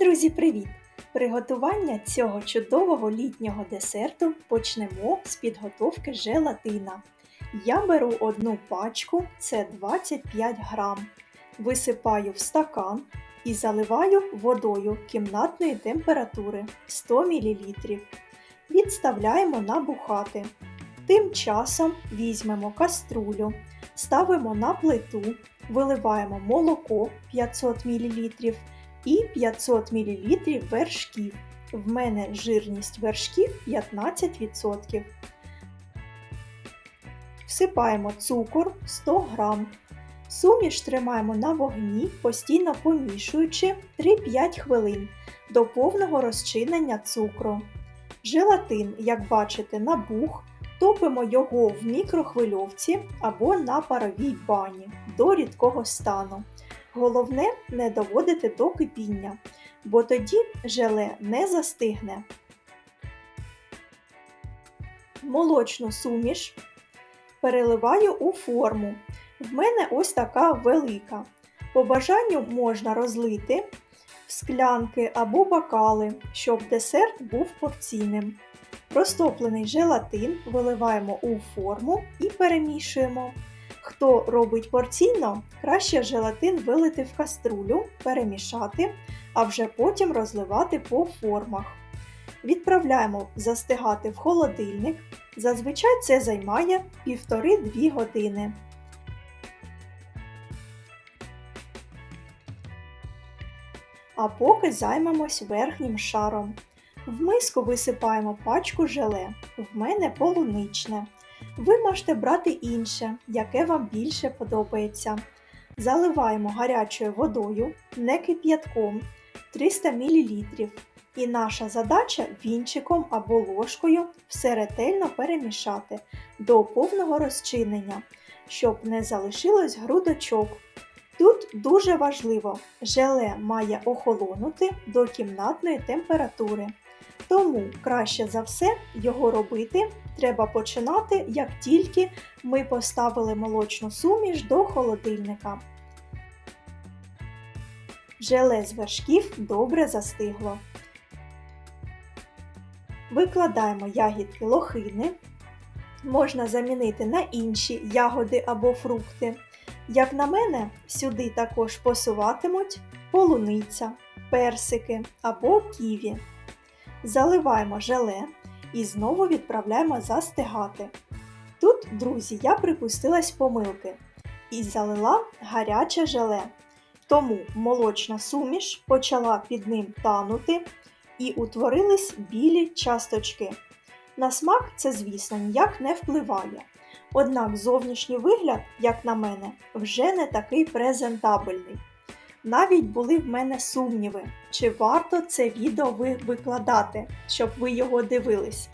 Друзі, привіт! Приготування цього чудового літнього десерту почнемо з підготовки желатина. Я беру одну пачку, це 25 грам, висипаю в стакан і заливаю водою кімнатної температури 100 мл. Відставляємо набухати. Тим часом візьмемо каструлю, ставимо на плиту, виливаємо молоко 500 мл і 500 мл вершків. В мене жирність вершків 15%. Всипаємо цукор 100 г. Суміш тримаємо на вогні, постійно помішуючи 3-5 хвилин до повного розчинення цукру. Желатин, як бачите, набух, топимо його в мікрохвильовці або на паровій бані до рідкого стану. Головне не доводити до кипіння, бо тоді желе не застигне. Молочну суміш переливаю у форму. В мене ось така велика. По бажанню можна розлити в склянки або бокали, щоб десерт був порційним. Розтоплений желатин виливаємо у форму і перемішуємо. Хто робить порційно, краще желатин вилити в каструлю, перемішати, а вже потім розливати по формах. Відправляємо застигати в холодильник. Зазвичай це займає 1,5-2 години. А поки займемось верхнім шаром. В миску висипаємо пачку желе, в мене полуничне. Ви можете брати інше, яке вам більше подобається. Заливаємо гарячою водою, не кип'ятком 300 мл. І наша задача вінчиком або ложкою все ретельно перемішати до повного розчинення, щоб не залишилось грудочок. Тут дуже важливо, желе має охолонути до кімнатної температури. Тому краще за все його робити треба починати, як тільки ми поставили молочну суміш до холодильника. Желе з вершків добре застигло. Викладаємо ягідки лохини. Можна замінити на інші ягоди або фрукти. Як на мене, сюди також посуватимуть полуниця, персики або ківі. Заливаємо желе і знову відправляємо застигати. Тут, друзі, я припустилась помилки і залила гаряче желе. Тому молочна суміш почала під ним танути і утворились білі часточки. На смак це, звісно, ніяк не впливає. Однак зовнішній вигляд, як на мене, вже не такий презентабельний. Навіть були в мене сумніви, чи варто це відео ви викладати, щоб ви його дивились.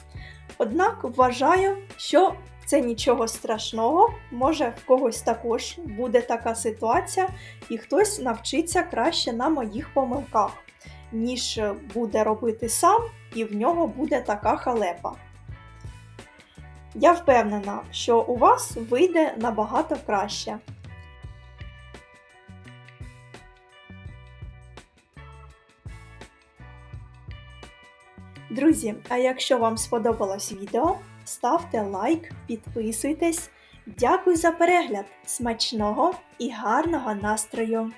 Однак вважаю, що це нічого страшного, може в когось також буде така ситуація, і хтось навчиться краще на моїх помилках, ніж буде робити сам, і в нього буде така халепа. Я впевнена, що у вас вийде набагато краще. Друзі, а якщо вам сподобалось відео, ставте лайк, підписуйтесь. Дякую за перегляд! Смачного і гарного настрою!